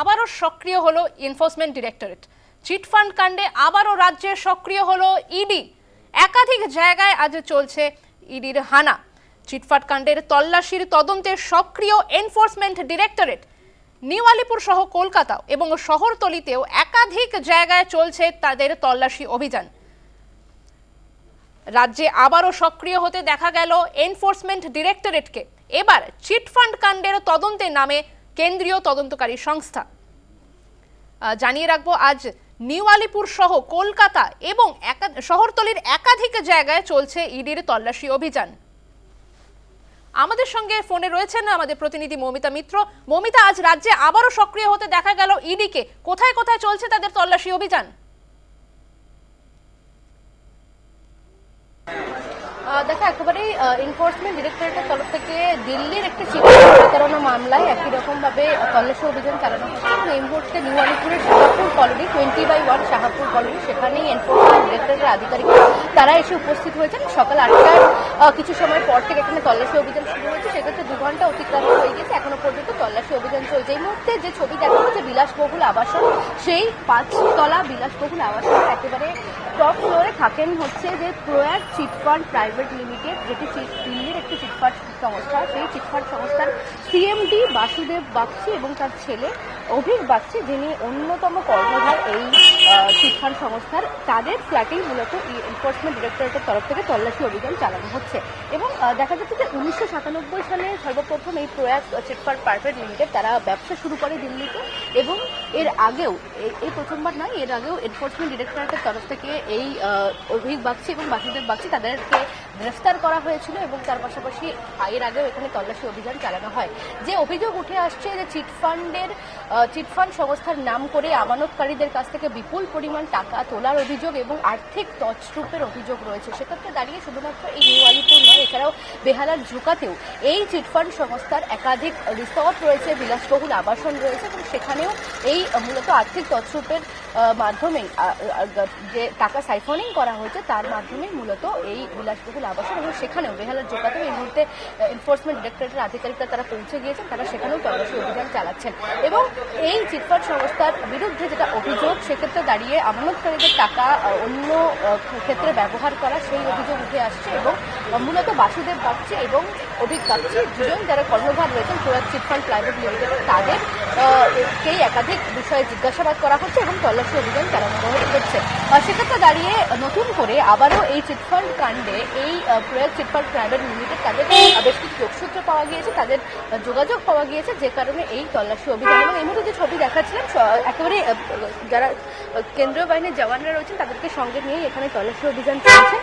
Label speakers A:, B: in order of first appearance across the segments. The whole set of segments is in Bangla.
A: আবারও সক্রিয় হলো এনফোর্সমেন্ট ডিরেক্টরেট চিটফান্ড কাণ্ডে আবারও রাজ্যে সক্রিয় হলো ইডি একাধিক জায়গায় আজ চলছে ইডির হানা। চিটফান্ড কাণ্ডের তল্লাশির তদন্তে সক্রিয় এনফোর্সমেন্ট ডিরেক্টরেট নিউ আলিপুর সহ কলকাতা এবং শহরতলিতেও একাধিক জায়গায় চলছে তাদের তল্লাশি অভিযান। রাজ্যে আবারও সক্রিয় হতে দেখা গেল এনফোর্সমেন্ট ডিরেক্টরেটকে এবার চিটফান্ড কাণ্ডের তদন্তে নামে কেন্দ্রীয় তদন্তকারী সংস্থা। জানিয়ে রাখব, আজ নিউ আলিপুর সহ কলকাতা এবং শহরতলির একাধিক জায়গায় চলছে ইডির তল্লাশি অভিযান। আমাদের সঙ্গে ফোনে রয়েছেন আমাদের প্রতিনিধি মমিতা মিত্র। মমিতা, আজ রাজ্যে আবারও সক্রিয় হতে দেখা গেল ইডিকে। কোথায় কোথায় চলছে তাদের তল্লাশি অভিযান?
B: দেখো, একেবারেই এনফোর্সমেন্ট ডিরেক্টরেটের তরফ থেকে দিল্লির একটি চিঠি বিতরণ মামলায় একই রকম ভাবে তল্লাশি অভিযান চালানো হচ্ছে। এবং এই মুহূর্তে new আলিপুরের Shahapur colony twenty by one Shahapur colony, সেখানেই এনফোর্সমেন্ট ডিরেক্টরেটের আধিকারিক তারা এসে উপস্থিত হয়েছেন। সকাল আটটার কিছু সময় পর থেকে এখানে তল্লাশি অভিযান শুরু হয়েছে। সেক্ষেত্রে দু ঘণ্টা অতিক্রান্ত হয়ে গেছে। এখনও পর্যন্ত তল্লাশি অভিযান চলছে। এই মুহূর্তে যে ছবি দেখা যাচ্ছে বিলাসবহুল আবাসন, সেই পাঁচতলা বিলাসবহুল আবাসনের একেবারে টপ ফ্লোরে থাকেন হচ্ছে যে প্রয়াগ চিটফান্ড প্রাইভেট লিমিটেড, যেটি দিল্লির একটি চিটফান্ড সংস্থা। সেই চিটফান্ড সংস্থার সিএমডি বাসুদেব বাগচি এবং তার ছেলে অভিক বাগচি, যিনি অন্যতম কর্মধার এই চিটফান্ড সংস্থার তাদের ফ্ল্যাটেই মূলত এনফোর্সমেন্ট ডিরেক্টরেটের তরফ থেকে তল্লাশি অভিযান চালানো হচ্ছে। এবং দেখা যাচ্ছে যে উনিশশো সাতানব্বই সালে সর্বপ্রথম এই প্রয়াস চিটফান্ড পারফেক্ট লিমিটেড তারা ব্যবসা শুরু করে দিল্লিতে এবং এর আগেও এই- প্রথমবার নয়, এর আগেও এনফোর্সমেন্ট ডিরেক্টরেটের তরফ থেকে এই অভিক বাগচি এবং বাসুদেব বাগচি তাদেরকে গ্রেফতার করা হয়েছিল এবং তার পাশাপাশি এর আগেও এখানে তল্লাশি অভিযান চালানো হয়। যে অভিযোগ উঠে আসছে যে চিটফান্ডের চিটফান্ড সংস্থার নাম করে আমানতকারীদের কাছ থেকে বিপুল পরিমাণ টাকা তোলার অভিযোগ এবং আর্থিক তছরূপের অভিযোগ রয়েছে। সেক্ষেত্রে দাঁড়িয়ে শুধুমাত্র এই নিউ আলিপুর নয়, এছাড়াও বেহালার ঝুঁকাতেও এই চিটফান্ড সংস্থার একাধিক রিসর্ট রয়েছে, বিলাসবহুল আবাসন রয়েছে এবং সেখানেও এই মূলত আর্থিক তছরূপের মাধ্যমে যে টাকা সাইফনিং করা হয়েছে তার মাধ্যমে মূলত এই বিলাসবহুল আবাসন এবং সেখানেও বেহালার জোকাতেও এই মুহূর্তে এনফোর্সমেন্ট ডিরেক্টরেটের আধিকারিকরা তারা পৌঁছে গিয়েছেন, তারা সেখানেও তল্লাশি অভিযান চালাচ্ছেন। এবং এই চিটফান্ড সংস্থার বিরুদ্ধে যেটা অভিযোগ, সেক্ষেত্রে দাঁড়িয়ে আমানতকারীদের টাকা অন্য ক্ষেত্রে ব্যবহার করা সেই অভিযোগ উঠে আসছে এবং মূলত বাসুদেব বাগচি এবং অভিজ্ঞ বাগচি দুজন যারা কর্ণধার রয়েছেন সুরাজ চিটফান্ড প্রাইভেট লিমিটেড তাদের কেই একাধিক বিষয়ে জিজ্ঞাসাবাদ করা হচ্ছে এবং তল্লাশি অভিযান চালানো হচ্ছে সেক্ষেত্রে দাঁড়িয়ে নতুন করে আবারও এই চিটফান্ড কাণ্ডে এই প্রয়াগ চিটফান্ড প্রাইভেট লিমিটেড তাদের বেশ কিছু যোগসূত্র পাওয়া গিয়েছে, তাদের যোগাযোগ পাওয়া গিয়েছে, যে কারণে এই তল্লাশি অভিযান এবং এই মুহূর্তে যে ছবি দেখাচ্ছিলাম একেবারে যারা কেন্দ্রীয় বাহিনীর জওয়ানরা রয়েছেন, তাদেরকে সঙ্গে নিয়ে এখানে তল্লাশি অভিযান চলছে।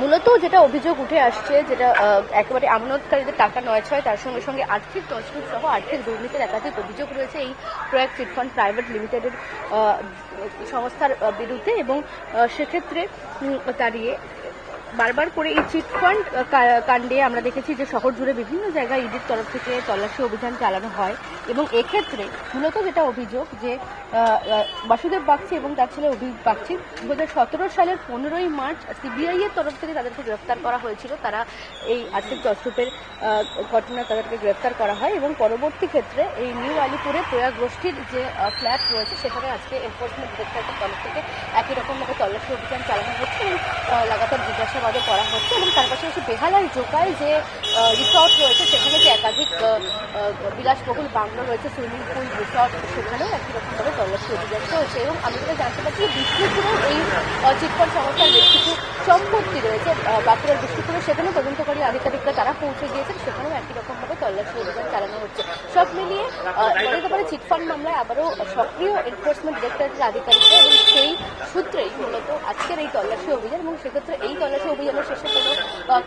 B: মূলত যেটা অভিযোগ উঠে আসছে, যেটা একেবারে আমানতকারীদের টাকা নয় ছয়, তার সঙ্গে সঙ্গে আর্থিক তছরূপ সহ আর্থিক দুর্নীতির একাধিক অভিযোগ রয়েছে এই প্রয়াগ চিটফান্ড প্রাইভেট লিমিটেডের সংস্থার বিরুদ্ধে এবং সেক্ষেত্রে দাঁড়িয়ে বারবার করে এই চিটফান্ড কাণ্ডে আমরা দেখেছি যে শহর জুড়ে বিভিন্ন জায়গায় ইডির তরফ থেকে তল্লাশি অভিযান চালানো হয়। এবং এক্ষেত্রে মূলত যেটা অভিযোগ যে বাসুদেব বাগচি এবং তার ছেলে অভিক বাগচি দু হাজার সতেরো সালের পনেরোই মার্চ সিবিআই এর তরফ থেকে তাদেরকে গ্রেফতার করা হয়েছিল। তারা এই আর্থিক তছরূপের আহ, ঘটনায় তাদেরকে গ্রেফতার করা হয় এবং পরবর্তী ক্ষেত্রে এই নিউ আলিপুরে প্রয়াগ গোষ্ঠীর যে ফ্ল্যাট রয়েছে সেখানে আজকে এনফোর্সমেন্ট ডিরেক্টরেটের তরফ থেকে একই রকমভাবে তল্লাশি অভিযান চালানো হচ্ছে এবং লাগাতার জিজ্ঞাসাবাদও করা হচ্ছে এবং তার পাশাপাশি বেহালার জোকায় যে রিসর্ট রয়েছে সেখানে যে একাধিক বিলাসবহুল বাংলো রয়েছে সুইমিং পুল রিসর্ট সেখানেও একই রকমভাবে তল্লাশি অভিযান চলছে এবং আমি যেটা জানতে পারছি বিষ্ণুপুরেও এই চিটফান্ড সংস্থার বেশ কিছু সম্পত্তি রয়েছে বাঁকুড়ার বিষ্ণুপুরে সেখানে তদন্তকারী আধিকারিকরা তারা পৌঁছে গিয়েছেন সেখানেও একই রকমভাবে তল্লাশি অভিযান চালানো হচ্ছে। সব মিলিয়ে আহ, বলা যেতে পারে চিটফান্ড মামলায় আবারও সক্রিয় এনফোর্সমেন্ট ডিরেক্টরেটের আধিকারিকরা এবং সেই সূত্রেই মূলত আজকের এই তল্লাশি অভিযান এবং সেক্ষেত্রে এই তল্লাশি অভিযানের শেষে কোনো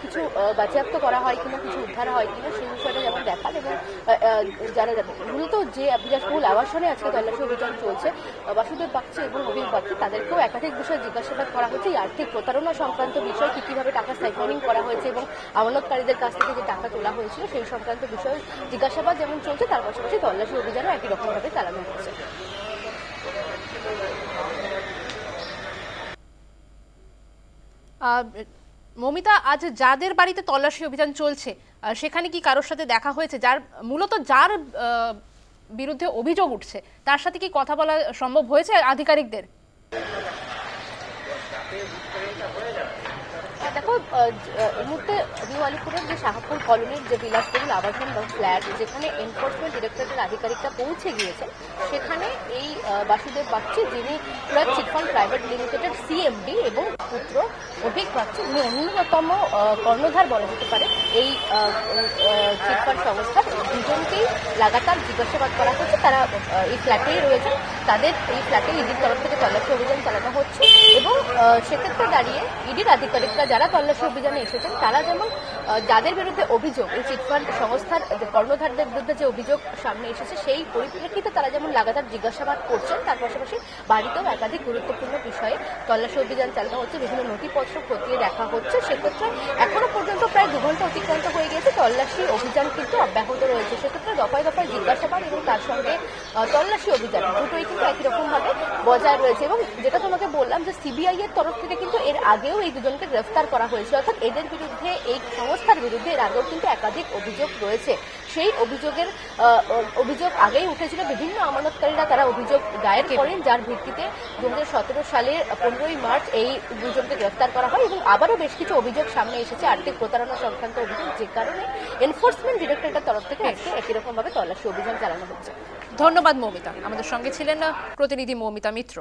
B: কিছু বাজেয়াপ্ত করা হয় কিনা কিছু উদ্ধার হয় কিনা সেই বিষয়টা যেমন দেখান এবং যারা মূলত যে বিলাসবহুল আবাসনে আজকে তল্লাশি অভিযান চলছে বাসুদেব বাগচি এবং অভিক বাগচি তাদেরকেও একাধিক বিষয়ে জিজ্ঞাসাবাদ করা হচ্ছে এই আর্থিক প্রতারণা সংক্রান্ত বিষয় কি কীভাবে টাকা সাইফনিং করা হয়েছে এবং আমানতকারীদের কাছ থেকে যে টাকা তোলা হয়েছিল সেই সংক্রান্ত বিষয়ে জিজ্ঞাসাবাদ যেমন চলছে, তার পাশাপাশি তল্লাশি অভিযানও একই রকমভাবে চালানো হচ্ছে।
A: মমিতা, আজ যাদের বাড়িতে তল্লাশি অভিযান চলছে সেখানে কি কারোর সাথে দেখা হয়েছে? যার, মূলত যার বিরুদ্ধে অভিযোগ উঠছে, তার সাথে কি কথা বলা সম্ভব হয়েছে আধিকারিকদের?
B: এই মুহূর্তে নিউ আলিপুরের যে শাহাপুর কলোনির যে বিলাসবহুল আবাসন বা ফ্ল্যাট, যেখানে এনফোর্সমেন্ট ডিরেক্টরেটের আধিকারিকরা পৌঁছে গিয়েছেন, সেখানে এই বাসুদেব বাগচি, যিনি চিটফান্ড প্রাইভেট লিমিটেডের সিএমডি এবং পুত্র অভিক বাগচি উনি অন্যতম কর্ণধার বলা যেতে পারে, এই চিটফান্ড সংস্থার দুজনকেই লাগাতার জিজ্ঞাসাবাদ করা হচ্ছে। তারা এই ফ্ল্যাটেই রয়েছেন তাদের এই ফ্ল্যাটে ইডির তরফ থেকে তল্লাশি অভিযান চালানো হচ্ছে এবং সেক্ষেত্রে দাঁড়িয়ে ইডির আধিকারিকরা যারা তল্লাশি অভিযানে এসেছেন, তারা যেমন যাদের বিরুদ্ধে অভিযোগ, এই চিটফান্ড সংস্থার কর্ণধারদের বিরুদ্ধে যে অভিযোগ সামনে এসেছে, সেই পরিপ্রেক্ষিতে তারা যেমন লাগাতার জিজ্ঞাসাবাদ করছেন, তার পাশাপাশি বাড়িতেও একাধিক গুরুত্বপূর্ণ বিষয়ে তল্লাশি অভিযান চালানো হচ্ছে, বিভিন্ন নথিপত্র খতিয়ে দেখা হচ্ছে, সেক্ষেত্রে এখনও পর্যন্ত প্রায় দু ঘণ্টা অতিক্রান্ত হয়ে গিয়েছে তল্লাশি অভিযান কিন্তু অব্যাহত রয়েছে। সেক্ষেত্রে দফায় দফায় জিজ্ঞাসাবাদ এবং তার সঙ্গে তল্লাশি অভিযান, দুটোই কিন্তু একই রকম ভাবে বজায় রয়েছে এবং যেটা তোমাকে বললাম যে সিবিআই এর তরফ থেকে কিন্তু এর আগেও এই দুজনকে গ্রেফতার করা হয়েছে। অর্থাৎ এদের বিরুদ্ধে, এই সংস্থার বিরুদ্ধে এর আগেও কিন্তু একাধিক অভিযোগ রয়েছে। সেই অভিযোগের অভিযোগ আগেই উঠেছিল। বিভিন্ন আমানতকারীরা তারা অভিযোগ দায়ের করেন যার ভিত্তিতে দু সালের পনেরোই মার্চ এই দুজনকে গ্রেফতার করা হয় এবং আবারও বেশ কিছু অভিযোগ সামনে এসেছে। আর্থিক প্রতারণা সংক্রান্ত অভিযোগ যে কারণে এনফোর্সমেন্ট ডিরেক্টরেটের তরফ থেকে আজকে একই রকম ভাবে তল্লাশি অভিযান চালানো হচ্ছে।
A: ধন্যবাদ মৌমিতা। আমাদের সঙ্গে ছিলেন প্রতিনিধি মৌমিতা মিত্র।